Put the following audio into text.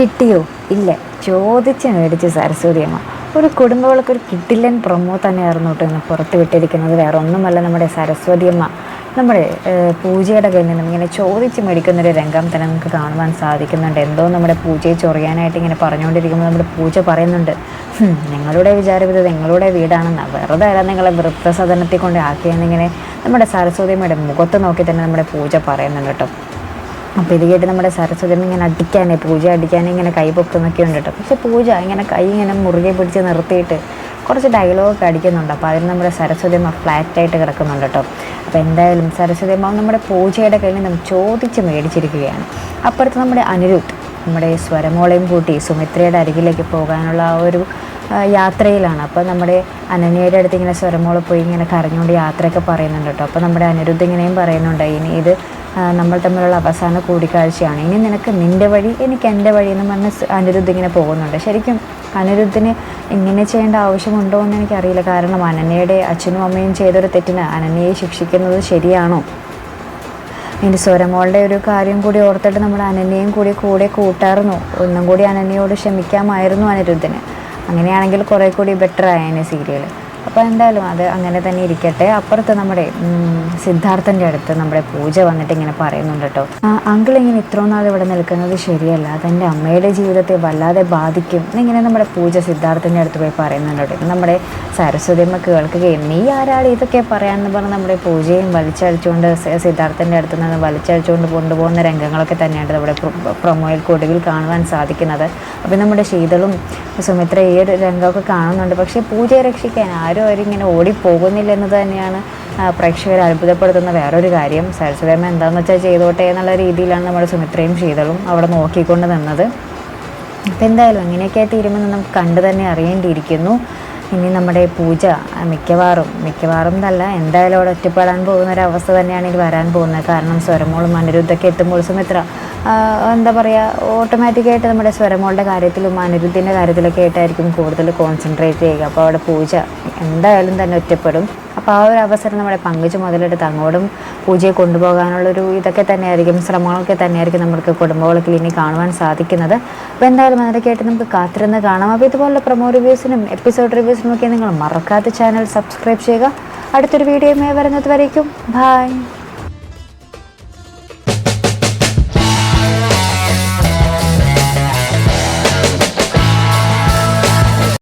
കിട്ടിയോ? ഇല്ല. ചോദിച്ച് മേടിച്ച് സരസ്വതി അമ്മ ഒരു കുടുംബങ്ങൾക്ക് ഒരു കിട്ടില്ലൻ പ്രൊമോ തന്നെയായിരുന്നു കേട്ടോ ഇന്ന് പുറത്ത് വിട്ടിരിക്കുന്നത്. വേറെ ഒന്നുമല്ല നമ്മുടെ സരസ്വതി അമ്മ നമ്മുടെ പൂജയുടെ കയ്യിൽ നിന്നും ഇങ്ങനെ ചോദിച്ച് മേടിക്കുന്നൊരു രംഗം തന്നെ നമുക്ക് കാണുവാൻ സാധിക്കുന്നുണ്ട്. എന്തോ നമ്മുടെ പൂജയെ ചൊറിയാനായിട്ട് ഇങ്ങനെ പറഞ്ഞുകൊണ്ടിരിക്കുമ്പോൾ നമ്മുടെ പൂജ പറയുന്നുണ്ട്. "ഹും, നിങ്ങളുടെ വിചാരം ഇത് നിങ്ങളുടെ വീടാണെന്ന്. വെറുതെ അല്ല നിങ്ങളെ വൃദ്ധസദനത്തിൽ കൊണ്ട് ആക്കിയെന്നിങ്ങനെ നമ്മുടെ സരസ്വതി അമ്മയുടെ മുഖത്ത് നോക്കി തന്നെ നമ്മുടെ പൂജ പറയുന്നുണ്ട് കേട്ടോ. അപ്പോൾ ഇത് കേട്ട് നമ്മുടെ സരസ്വതി ഇങ്ങനെ അടിക്കാനേ പൂജ അടിക്കാനേ ഇങ്ങനെ കൈ പൊക്കുന്നൊക്കെ ഉണ്ട് കേട്ടോ. പക്ഷേ പൂജ ഇങ്ങനെ കൈ ഇങ്ങനെ മുറുകെ പിടിച്ച് നിർത്തിയിട്ട് കുറച്ച് ഡയലോഗൊക്കെ അടിക്കുന്നുണ്ട്. അപ്പോൾ അതിന് നമ്മുടെ സരസ്വതി അമ്മ ഫ്ലാറ്റായിട്ട് കിടക്കുന്നുണ്ട് കേട്ടോ. അപ്പോൾ എന്തായാലും സരസ്വതി അമ്മ നമ്മുടെ പൂജയുടെ കയ്യിൽ നമ്മൾ ചോദിച്ച് മേടിച്ചിരിക്കുകയാണ്. അപ്പുറത്ത് നമ്മുടെ അനിരുദ്ധ് നമ്മുടെ സ്വരമോളയും കൂട്ടി സുമിത്രയുടെ അരികിലേക്ക് പോകാനുള്ള ആ ഒരു യാത്രയിലാണ്. അപ്പോൾ നമ്മുടെ അനന്യയുടെ അടുത്ത് ഇങ്ങനെ സ്വരമോൾ പോയി ഇങ്ങനെ കരഞ്ഞുകൊണ്ട് യാത്രയൊക്കെ പറയുന്നുണ്ട് കേട്ടോ. അപ്പോൾ നമ്മുടെ അനിരുദ്ധ് ഇങ്ങനെയും പറയുന്നുണ്ട് ഇനി ഇത് നമ്മൾ തമ്മിലുള്ള അവസാന കൂടിക്കാഴ്ചയാണ്. ഇനി നിനക്ക് നിന്റെ വഴി എനിക്ക് എന്റെ വഴി എന്ന് പറഞ്ഞ് അനിരുദ്ധ് ഇങ്ങനെ പോകുന്നുണ്ട്. ശരിക്കും അനിരുദ്ധിന് ഇങ്ങനെ ചെയ്യേണ്ട ആവശ്യമുണ്ടോ എന്ന് എനിക്കറിയില്ല. കാരണം അനന്യയുടെ അച്ഛനും അമ്മയും ചെയ്തൊരു തെറ്റിന് അനന്യയെ ശിക്ഷിക്കുന്നത് ശരിയാണോ? ഇനി സ്വരമോളുടെ ഒരു കാര്യം കൂടി ഓർത്തിട്ട് നമ്മൾ അനന്യയും കൂടി കൂടെ കൂട്ടായിരുന്നു ഒന്നും കൂടി അനന്യയോട് ക്ഷമിക്കാമായിരുന്നു അനിരുദ്ധന്. അങ്ങനെയാണെങ്കിൽ കുറേ കൂടി ബെറ്റർ സീരിയൽ അപ്പോൾ എന്തായാലും അത് അങ്ങനെ തന്നെ ഇരിക്കട്ടെ. അപ്പുറത്ത് നമ്മുടെ സിദ്ധാർത്ഥന്റെ അടുത്ത് നമ്മുടെ പൂജ വന്നിട്ട് ഇങ്ങനെ പറയുന്നുണ്ട് കേട്ടോ. അങ്കിൾ ഇങ്ങനെ ഇത്രയും നാൾ ഇവിടെ നിൽക്കുന്നത് ശരിയല്ല. അതെന്റെ അമ്മയുടെ ജീവിതത്തെ വല്ലാതെ ബാധിക്കും എന്നിങ്ങനെ നമ്മുടെ പൂജ സിദ്ധാർത്ഥന്റെ അടുത്ത് പോയി പറയുന്നുണ്ട് കേട്ടോ. നമ്മുടെ സരസ്വതി അമ്മ കേൾക്കുകയും നീ ആരാണ് ഇതൊക്കെ പറയാമെന്ന് പറഞ്ഞ് നമ്മുടെ പൂജയും വലിച്ചഴിച്ചുകൊണ്ട് സ- സിദ്ധാർത്ഥന്റെ അടുത്ത് നിന്ന് വലിച്ചഴിച്ചുകൊണ്ട് കൊണ്ടുപോകുന്ന രംഗങ്ങളൊക്കെ തന്നെയാണ് നമ്മുടെ പ്രൊമോയിൽ ഒടുവിൽ കാണുവാൻ സാധിക്കുന്നത്. അപ്പോൾ നമ്മുടെ ശീതളും സുമിത്ര ഈ ഒരു രംഗമൊക്കെ കാണുന്നുണ്ട്. പക്ഷേ പൂജയെ രക്ഷിക്കാൻ അവരിങ്ങനെ ഓടിപ്പോകുന്നില്ല എന്ന് തന്നെയാണ് പ്രേക്ഷകരെ അത്ഭുതപ്പെടുത്തുന്ന വേറൊരു കാര്യം. സരസ്വതമ്മ എന്താണെന്ന് വെച്ചാൽ ചെയ്തോട്ടെ എന്നുള്ള രീതിയിലാണ് നമ്മുടെ സുമിത്രയും ശീതളും അവിടെ നോക്കിക്കൊണ്ട് നിന്നത്. അപ്പം എന്തായാലും അങ്ങനെയൊക്കെ തീരുമെന്ന് നമുക്ക് കണ്ടു തന്നെ അറിയേണ്ടിയിരിക്കുന്നു. ഇനി നമ്മുടെ പൂജ മിക്കവാറും മിക്കവാറും എന്നല്ല എന്തായാലും അവിടെ ഒറ്റപ്പെടാൻ പോകുന്ന ഒരു അവസ്ഥ തന്നെയാണ് ഇനി വരാൻ പോകുന്നത്. കാരണം സ്വരമോളും അനിരുദ്ധൊക്കെ എത്തുമ്പോൾ സുമിത്ര എന്താ പറയുക ഓട്ടോമാറ്റിക്കായിട്ട് നമ്മുടെ സ്വരമോളുടെ കാര്യത്തിലും അനിരുദ്ധിന്റെ കാര്യത്തിലൊക്കെ ആയിട്ടായിരിക്കും കൂടുതൽ കോൺസെൻട്രേറ്റ് ചെയ്യുക. അപ്പോൾ അവിടെ പൂജ എന്തായാലും തന്നെ ഒറ്റപ്പെടും. അപ്പോൾ ആ ഒരു അവസരം നമ്മുടെ പങ്കുച് മുതലെടുത്ത് അങ്ങോട്ടും പൂജയെ കൊണ്ടുപോകാനുള്ളൊരു ഇതൊക്കെ തന്നെയായിരിക്കും ശ്രമങ്ങളൊക്കെ തന്നെയായിരിക്കും നമുക്ക് കുടുംബങ്ങളൊക്കെ ഇനി കാണുവാൻ സാധിക്കുന്നത്. അപ്പോൾ എന്തായാലും അതൊക്കെ ആയിട്ട് നമുക്ക് കാത്തിരുന്ന് കാണാം. അപ്പോൾ ഇതുപോലുള്ള പ്രൊമോ റിവ്യൂസിനും എപ്പിസോഡ് റിവ്യൂസിനും ഒക്കെ നിങ്ങൾ മറക്കാത്ത ചാനൽ സബ്സ്ക്രൈബ് ചെയ്യുക. അടുത്തൊരു വീഡിയോയുമായി വരുന്നത് വരയ്ക്കും ബായ്